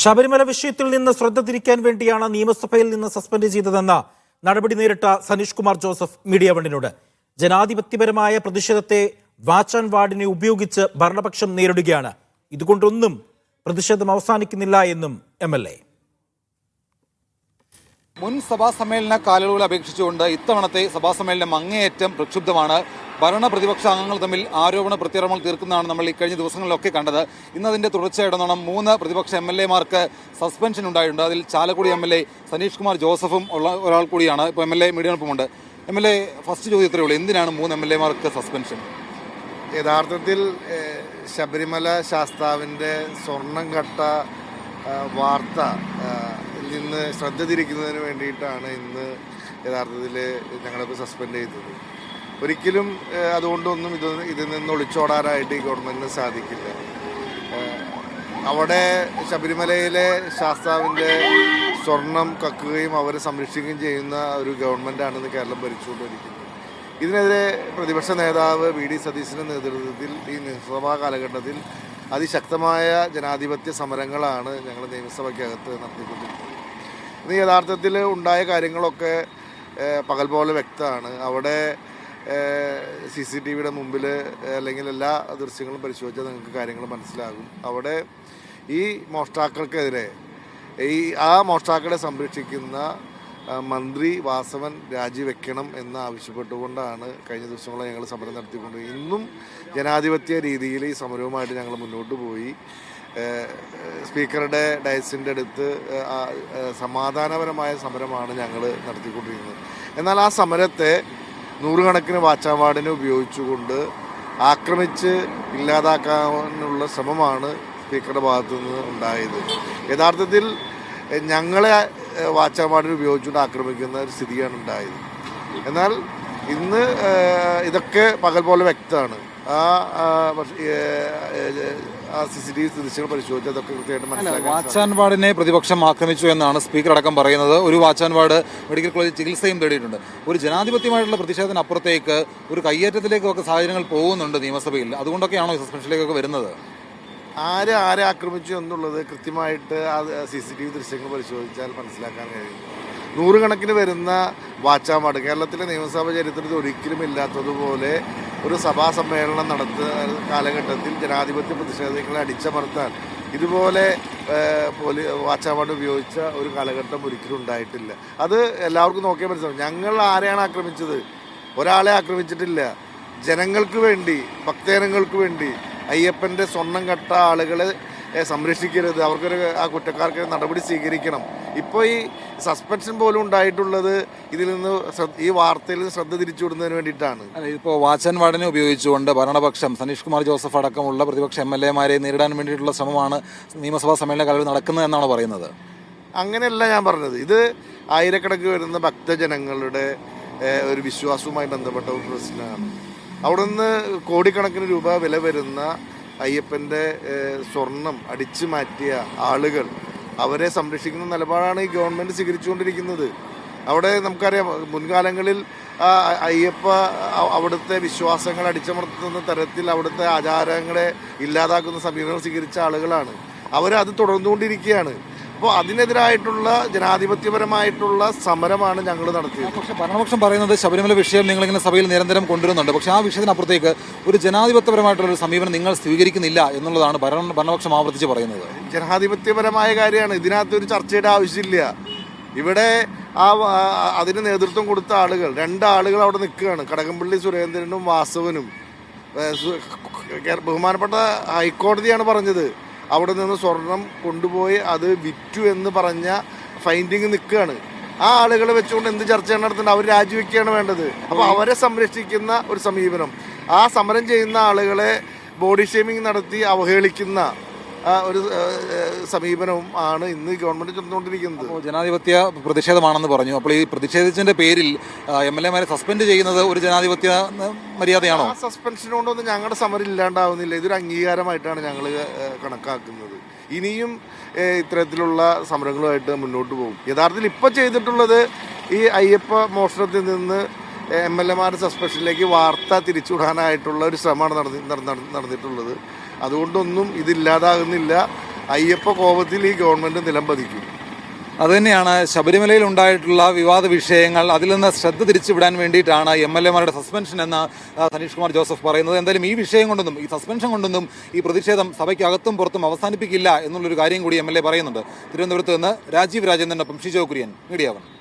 ശബരിമല വിഷയത്തിൽ നിന്ന് ശ്രദ്ധ തിരിക്കാൻ വേണ്ടിയാണ് നിയമസഭയിൽ നിന്ന് സസ്പെൻഡ് ചെയ്തതെന്ന നടപടി നേരിട്ട സനീഷ് കുമാർ ജോസഫ് മീഡിയ വണ്ണിനോട്. ജനാധിപത്യപരമായ പ്രതിഷേധത്തെ വാച്ച് ആൻഡ് വാർഡിനെ ഉപയോഗിച്ച് ഭരണപക്ഷം നേരിടുകയാണ്. ഇതുകൊണ്ടൊന്നും പ്രതിഷേധം അവസാനിക്കുന്നില്ല എന്നും എം എൽ എ. മുൻ സഭാ സമ്മേളന കാലയളവുകളെ അപേക്ഷിച്ചുകൊണ്ട് ഇത്തവണത്തെ സഭാ സമ്മേളനം അങ്ങേയറ്റം പ്രക്ഷുബ്ധമാണ്. ഭരണ പ്രതിപക്ഷ അംഗങ്ങൾ തമ്മിൽ ആരോപണ പ്രത്യാരോപണങ്ങൾ തീർക്കുന്നതാണ് നമ്മൾ ഈ കഴിഞ്ഞ ദിവസങ്ങളിലൊക്കെ കണ്ടത്. ഇന്ന് അതിന്റെ തുടർച്ചയായിടന്നോണം മൂന്ന് പ്രതിപക്ഷ എം എൽ എമാർക്ക് സസ്പെൻഷൻ ഉണ്ടായിട്ടുണ്ട്. അതിൽ Chalakudy M L A Saneesh Kumar ജോസഫും ഉള്ള ഒരാൾ കൂടിയാണ്. ഇപ്പോൾ എം എൽ എ മീഡിയനൊപ്പമുണ്ട് എം എൽ എ ഫസ്റ്റ് ചോദ്യത്തിലേ ഉള്ളൂ. എന്തിനാണ് മൂന്ന് എം എൽ എമാർക്ക് സസ്പെൻഷൻ യഥാർത്ഥത്തിൽ ശബരിമല ശാസ്താവിന്റെ സ്വർണം കട്ട വാർത്ത നിന്ന് ശ്രദ്ധ തിരിക്കുന്നതിന് വേണ്ടിയിട്ടാണ് ഇന്ന് യഥാർത്ഥത്തിൽ ഞങ്ങളൊക്കെ സസ്പെൻഡ് ചെയ്തത്. ഒരിക്കലും അതുകൊണ്ടൊന്നും ഇത് ഇതിൽ നിന്ന് ഒളിച്ചോടാനായിട്ട് ഈ ഗവൺമെന്റിന് സാധിക്കില്ല. അവിടെ ശബരിമലയിലെ ശാസ്താവിന്റെ സ്വർണം കക്കുകയും അവരെ സംരക്ഷിക്കുകയും ചെയ്യുന്ന ഒരു ഗവൺമെന്റാണ് കേരളം ഭരിച്ചുകൊണ്ടിരിക്കുന്നത് ഇതിനെതിരെ പ്രതിപക്ഷ നേതാവ് വി ഡി സതീശിന്റെ നേതൃത്വത്തിൽ ഈ നിയമസഭാ കാലഘട്ടത്തിൽ അതിശക്തമായ ജനാധിപത്യ സമരങ്ങളാണ് ഞങ്ങൾ നിയമസഭയ്ക്കകത്ത് നടത്തിക്കൊണ്ടിരിക്കുന്നത്. ഇത് യഥാർത്ഥത്തിൽ ഉണ്ടായ കാര്യങ്ങളൊക്കെ പകൽ പോലെ വ്യക്തമാണ്. അവിടെ സി സി ടി വിയുടെ മുമ്പിൽ അല്ലെങ്കിൽ എല്ലാ ദൃശ്യങ്ങളും പരിശോധിച്ചാൽ നിങ്ങൾക്ക് കാര്യങ്ങൾ മനസ്സിലാകും. അവിടെ ഈ മോഷ്ടാക്കൾക്കെതിരെ ഈ ആ മോഷ്ടാക്കളെ സംരക്ഷിക്കുന്ന മന്ത്രി വാസവൻ രാജിവെക്കണം എന്ന് ആവശ്യപ്പെട്ടുകൊണ്ടാണ് കഴിഞ്ഞ ദിവസങ്ങളെ ഞങ്ങൾ സമരം നടത്തിക്കൊണ്ട് ഇന്നും ജനാധിപത്യ രീതിയിൽ ഈ സമരവുമായിട്ട് ഞങ്ങൾ മുന്നോട്ട് പോയി. സ്പീക്കറുടെ ഡയസിന്റെ അടുത്ത് സമാധാനപരമായ സമരമാണ് ഞങ്ങൾ നടത്തിക്കൊണ്ടിരിക്കുന്നത് എന്നാൽ ആ സമരത്തെ നൂറുകണക്കിന് വാച്ചാവാർഡിനെ ഉപയോഗിച്ചുകൊണ്ട് ആക്രമിച്ച് ഇല്ലാതാക്കാനുള്ള ശ്രമമാണ് സ്പീക്കറുടെ ഭാഗത്തു നിന്ന് ഉണ്ടായത്. യഥാർത്ഥത്തിൽ ഞങ്ങളെ വാച്ചാവാർഡിനെ ഉപയോഗിച്ചുകൊണ്ട് ആക്രമിക്കുന്ന ഒരു സ്ഥിതിയാണ് ഉണ്ടായത്. എന്നാൽ ഇന്ന് ഇതൊക്കെ പകൽ പോലെ വ്യക്തമാണ്. ആ സി സി ടി വി ദൃശ്യങ്ങൾ പരിശോധിച്ചാൽ അതൊക്കെ കൃത്യമായിട്ട് മനസ്സിലാക്കാൻ വാച്ച് ആൻഡ് വാർഡിനെ പ്രതിപക്ഷം ആക്രമിച്ചു എന്നാണ് സ്പീക്കർ അടക്കം പറയുന്നത്. ഒരു watch and ward medical college ചികിത്സയും തേടിയിട്ടുണ്ട്. ഒരു ജനാധിപത്യമായിട്ടുള്ള പ്രതിഷേധത്തിനപ്പുറത്തേക്ക് ഒരു കയ്യേറ്റത്തിലേക്കൊക്കെ സാഹചര്യങ്ങൾ പോകുന്നുണ്ട് നിയമസഭയിൽ. അതുകൊണ്ടൊക്കെയാണോ സസ്പെൻഷനിലേക്കൊക്കെ വരുന്നത്? ആര് ആരെ ആക്രമിച്ചു എന്നുള്ളത് കൃത്യമായിട്ട് ആ സി സി ടി വി ദൃശ്യങ്ങൾ പരിശോധിച്ചാൽ മനസ്സിലാക്കാൻ കഴിയും. നൂറുകണക്കിന് വരുന്ന വാച്ചാമാട് കേരളത്തിലെ നിയമസഭാ ചരിത്രത്തിൽ ഒരിക്കലും ഇല്ലാത്തതുപോലെ ഒരു സഭാ സമ്മേളനം നടത്തുന്ന കാലഘട്ടത്തിൽ ജനാധിപത്യ പ്രതിഷേധങ്ങളെ അടിച്ചമർത്താൻ ഇതുപോലെ പോലീ വാച്ചാമാട് ഉപയോഗിച്ച ഒരു കാലഘട്ടം ഒരിക്കലും ഉണ്ടായിട്ടില്ല. അത് എല്ലാവർക്കും നോക്കിയാൽ മനസ്സിലാവും. ഞങ്ങൾ ആരെയാണ് ആക്രമിച്ചത്? ഒരാളെ ആക്രമിച്ചിട്ടില്ല. ജനങ്ങൾക്ക് വേണ്ടി ഭക്തജനങ്ങൾക്ക് വേണ്ടി അയ്യപ്പന്റെ സ്വർണം കട്ട ആളുകളെ സംരക്ഷിക്കരുത്. അവർക്കൊരു ആ കുറ്റക്കാർക്ക് നടപടി സ്വീകരിക്കണം. ഇപ്പോൾ ഈ സസ്പെൻഷൻ പോലും ഉണ്ടായിട്ടുള്ളത് ഇതിൽ നിന്ന് ശ്രദ്ധ- ഈ വാർത്തയിൽ നിന്ന് ശ്രദ്ധ തിരിച്ചുവിടുന്നതിന് വേണ്ടിയിട്ടാണ്. ഇപ്പോൾ വാച്ച് ആൻഡ് വാർഡിനെ ഉപയോഗിച്ചുകൊണ്ട് ഭരണപക്ഷം സനീഷ് കുമാർ ജോസഫ് അടക്കമുള്ള പ്രതിപക്ഷ എം എൽ എമാരെ നേരിടാൻ വേണ്ടിയിട്ടുള്ള ശ്രമമാണ് നിയമസഭാ സമ്മേളന കാലത്ത് നടക്കുന്നത് എന്നാണ് പറയുന്നത്. അങ്ങനെയല്ല ഞാൻ പറഞ്ഞത്. ഇത് ആയിരക്കണക്കിന് വരുന്ന ഭക്തജനങ്ങളുടെ ഒരു വിശ്വാസവുമായി ബന്ധപ്പെട്ട ഒരു പ്രശ്നമാണ്. അവിടെ നിന്ന് കോടിക്കണക്കിന് രൂപ വില വരുന്ന അയ്യപ്പന്റെ സ്വർണം അടിച്ചു മാറ്റിയ ആളുകൾ അവരെ സംരക്ഷിക്കുന്ന നിലപാടാണ് ഈ ഗവൺമെന്റ് സ്വീകരിച്ചുകൊണ്ടിരിക്കുന്നത്. അവിടെ നമുക്കറിയാം മുൻകാലങ്ങളിൽ അയ്യപ്പ അവിടുത്തെ വിശ്വാസങ്ങൾ അടിച്ചമർത്തുന്ന തരത്തിൽ അവിടുത്തെ ആചാരങ്ങളെ ഇല്ലാതാക്കുന്ന സമീപനം സ്വീകരിച്ച ആളുകളാണ്. അവരത് തുടർന്നുകൊണ്ടിരിക്കുകയാണ്. അപ്പോൾ അതിനെതിരായിട്ടുള്ള ജനാധിപത്യപരമായിട്ടുള്ള സമരമാണ് ഞങ്ങൾ നടത്തിയത്. പക്ഷേ ഭരണപക്ഷം പറയുന്നത് ശബരിമല വിഷയം നിങ്ങളിങ്ങനെ സഭയിൽ നിരന്തരം കൊണ്ടുവരുന്നുണ്ട്. പക്ഷേ ആ വിഷയത്തിനപ്പുറത്തേക്ക് ഒരു ജനാധിപത്യപരമായിട്ടുള്ള ഒരു സമീപനം നിങ്ങൾ സ്വീകരിക്കുന്നില്ല എന്നുള്ളതാണ് ഭരണ ഭരണപക്ഷം ആവർത്തിച്ച് പറയുന്നത്. ജനാധിപത്യപരമായ കാര്യമാണ്. ഇതിനകത്ത് ഒരു ചർച്ചയുടെ ആവശ്യമില്ല. ഇവിടെ ആ അതിന് നേതൃത്വം കൊടുത്ത ആളുകൾ രണ്ടാളുകൾ അവിടെ നിൽക്കുകയാണ്. കടകംപള്ളി സുരേന്ദ്രനും വാസവനും. ബഹുമാനപ്പെട്ട ഹൈക്കോടതിയാണ് പറഞ്ഞത്. അവിടെ നിന്ന് സ്വർണം കൊണ്ടുപോയി അത് വിറ്റു എന്ന് പറഞ്ഞ ഫൈൻഡിങ് നിൽക്കുകയാണ്. ആ ആളുകളെ വെച്ചുകൊണ്ട് എന്ത് ചർച്ചയാണ് നടത്തേണ്ടത് അവർ രാജിവെക്കുകയാണ് വേണ്ടത്. അപ്പോൾ അവരെ സംരക്ഷിക്കുന്ന ഒരു സമീപനം. ആ സമരം ചെയ്യുന്ന ആളുകളെ ബോഡി ഷേമിംഗ് നടത്തി അവഹേളിക്കുന്ന ഒരു സമീപനവും ആണ് ഇന്ന് ഗവൺമെന്റ് ചെന്നുകൊണ്ടിരിക്കുന്നത് ജനാധിപത്യ പ്രതിഷേധമാണെന്ന് പറഞ്ഞു. അപ്പോൾ ഈ പ്രതിഷേധിച്ചതിന്റെ പേരിൽ എം എൽ എമാരെ സസ്പെൻഡ് ചെയ്യുന്നത് ഒരു ജനാധിപത്യ മര്യാദയാണോ? സസ്പെൻഷൻ കൊണ്ടൊന്നും ഞങ്ങളുടെ സമരം ഇല്ലാണ്ടാവുന്നില്ല. ഇതൊരു അംഗീകാരമായിട്ടാണ് ഞങ്ങൾ കണക്കാക്കുന്നത്. ഇനിയും ഇത്തരത്തിലുള്ള സമരങ്ങളുമായിട്ട് മുന്നോട്ട് പോകും. യഥാർത്ഥത്തിൽ ഇപ്പോൾ ചെയ്തിട്ടുള്ളത് ഈ അയ്യപ്പ മോഷണത്തിൽ നിന്ന് എം എൽ എമാരുടെ സസ്പെൻഷനിലേക്ക് വാർത്ത തിരിച്ചുവിടാനായിട്ടുള്ള ഒരു ശ്രമമാണ് നടന്നി നട- നട- നടന്നിട്ടുള്ളത്. അതുകൊണ്ടൊന്നും ഇതില്ലാതാകുന്നില്ല. അയ്യപ്പ കോപത്തിൽ ഈ ഗവൺമെന്റ് നിലംപതിക്കും. അതുതന്നെയാണ് ശബരിമലയിൽ ഉണ്ടായിട്ടുള്ള വിവാദ വിഷയങ്ങൾ. അതിൽ നിന്ന് ശ്രദ്ധ തിരിച്ചുവിടാൻ വേണ്ടിയിട്ടാണ് എം എൽ എമാരുടെ സസ്പെൻഷൻ എന്ന് സനീഷ് കുമാർ ജോസഫ് പറയുന്നത്. എന്തായാലും ഈ വിഷയം കൊണ്ടൊന്നും ഈ സസ്പെൻഷൻ കൊണ്ടൊന്നും ഈ പ്രതിഷേധം സഭയ്ക്കകത്തും പുറത്തും അവസാനിപ്പിക്കില്ല എന്നുള്ളൊരു കാര്യം കൂടി എം എൽ എ പറയുന്നുണ്ട്. തിരുവനന്തപുരത്ത് നിന്ന് രാജീവ് രാജേന്ദ്രനൊപ്പം ഷിജോ കുര്യൻ മീഡിയ വൺ.